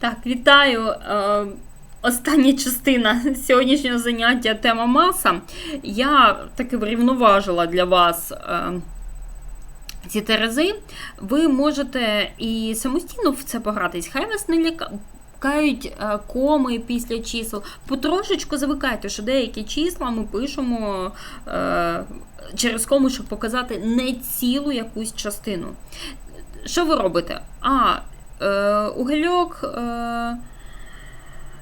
Так, вітаю. Е, Остання частина сьогоднішнього заняття тема маса. Я таки врівноважила для вас е, ці терези. Ви можете і самостійно в це погратись. Хай вас не лякають е, коми після чисел. Потрошечку звикайте, що деякі числа ми пишемо через кому, щоб показати не цілу якусь частину. Що ви робите? А, е, угольок е,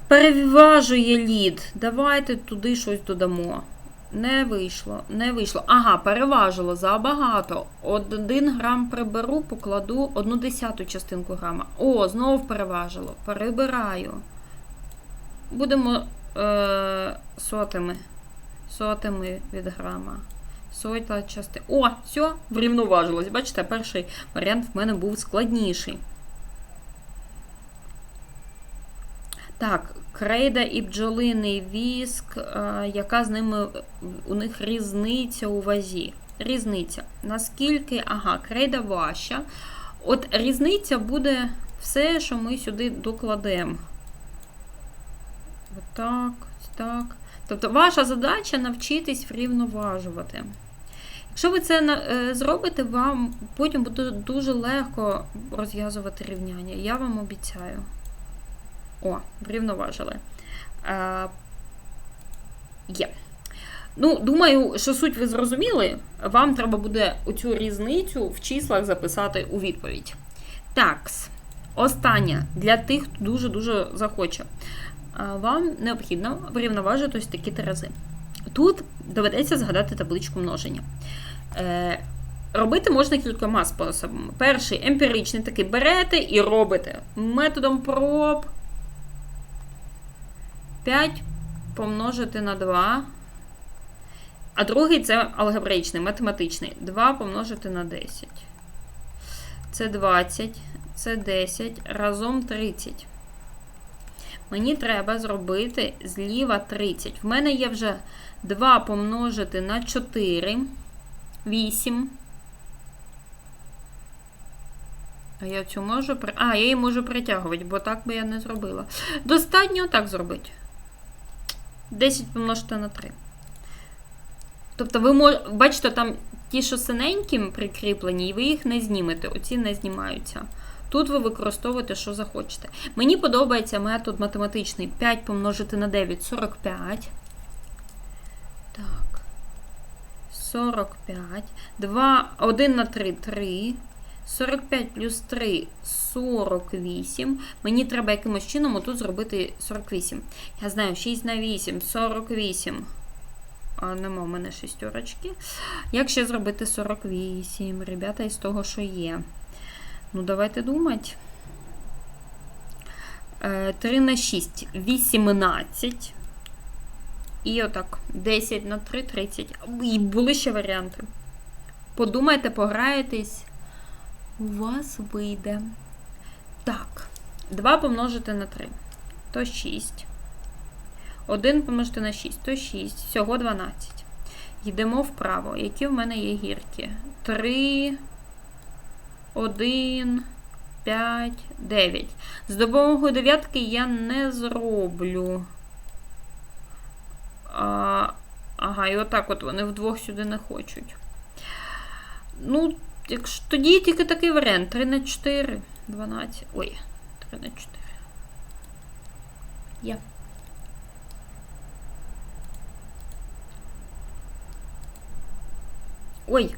переважує лід. Давайте туди щось додамо. Не вийшло, не вийшло. Ага, переважило забагато. Один грам приберу, покладу одну десяту частинку грама. О, знову переважило. Перебираю. Будемо е, сотими. Сотими від грама. Сотла частина. О, все, врівноважилось. Бачите, перший варіант в мене був складніший. Так, крейда і бджолиний віск, е, яка з ними у них різниця у вазі. Різниця. Наскільки, ага, крейда важча. От різниця буде все, що ми сюди докладемо. Отак, так. Тобто, ваша задача навчитись врівноважувати. Якщо ви це е, зробите, вам потім буде дуже легко розв'язувати рівняння. Я вам обіцяю. О, врівноважили. А, Є. Ну, думаю, що суть ви зрозуміли. Вам треба буде оцю різницю в числах записати у відповідь. Такс. Останнє для тих, хто дуже-дуже захоче. Вам необхідно врівноважити ось такі терези. Тут доведеться згадати табличку множення. Е, робити можна кількома способами. Перший емпіричний такий берете і робите методом проб 5 помножити на 2. А другий це алгебраїчний, математичний. 2 помножити на 10. Це 20, це 10, разом 30. Мені треба зробити зліва 30. В мене є вже 2 помножити на 4, 8. А я цю можу А, я її можу притягувати, бо так би я не зробила. Достатньо так зробити. 10 помножити на 3. Тобто, ви мож... бачите, там ті, що синеньким прикріплені, і ви їх не знімете. Оці не знімаються. Тут ви використовуєте, що захочете. Мені подобається метод математичний 5 помножити на 9 45. Так. 45. 2, 1 на 3 3. 45 плюс 3 48. Мені треба якимось чином отут зробити 48. Я знаю, 6 на 8, 48. А, нема в мене шістерочки. Як ще зробити 48? Ребята, із того, що є. Ну, давайте думати. 3 на 6, 18. І отак, 10 на 3, 30. І були ще варіанти. Подумайте, пограєтесь, у вас вийде. Так, 2 помножити на 3. То 6. 1 помножити на 6, то 6. Всього 12. Йдемо вправо. Які в мене є гірки? 3. 1, 5, 9. З допомогою дев'ятки я не зроблю. А, Ага, і отак от вони вдвох сюди не хочуть. Ну, тоді тільки такий варіант. 3 на 4, 12. Ой, 3 на 4. Є. Ой.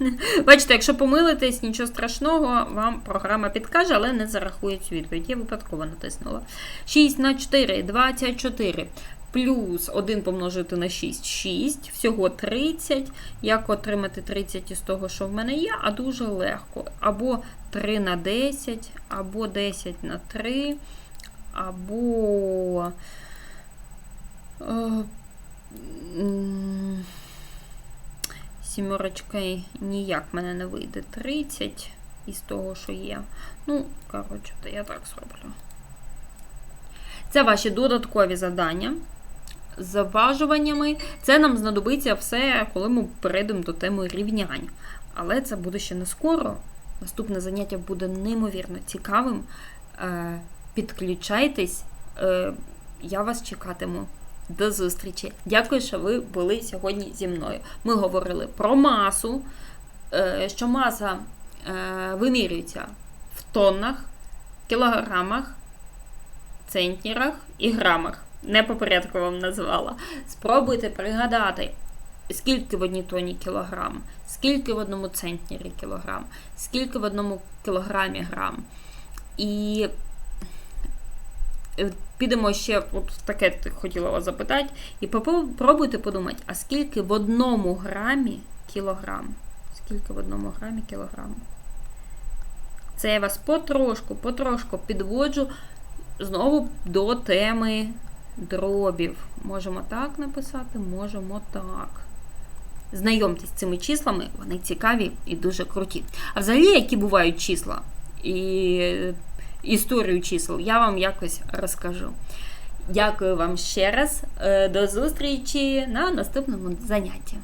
Бачите, якщо помилитесь, нічого страшного, вам програма підкаже, але не зарахує цю відповідь. Я випадково натиснула. 6 на 4, 24. Плюс 1 помножити на 6 6, всього 30. Як отримати 30 із того, що в мене є, а дуже легко. Або 3 на 10, або 10 на 3, або. Е, Сімерочка ніяк мене не вийде 30 із того, що є. Ну, коротше, я так зроблю. Це ваші додаткові завдання. Заважуваннями. Це нам знадобиться все, коли ми перейдемо до теми рівнянь. Але це буде ще не скоро. Наступне заняття буде неймовірно цікавим. Е, підключайтесь, е, я вас чекатиму. До зустрічі. Дякую, що ви були сьогодні зі мною. Ми говорили про масу, е, що маса вимірюється в тоннах, кілограмах, центнерах і грамах. Не по порядку вам назвала. Спробуйте пригадати, скільки в одній тоні кілограм, скільки в одному центнері кілограм, скільки в одному кілограмі грам. І е, підемо ще, от таке хотіла вас запитати, і попробуйте подумати, а скільки в одному грамі кілограм? Скільки в одному грамі кілограм? Це я вас потрошку, потрошку підводжу знову до теми дробів. Можемо так написати, можемо так. Знайомтесь з цими числами, вони цікаві і дуже круті. А взагалі, які бувають числа і історію чисел, я вам якось розкажу. Дякую вам ще раз. До зустрічі на наступному занятті.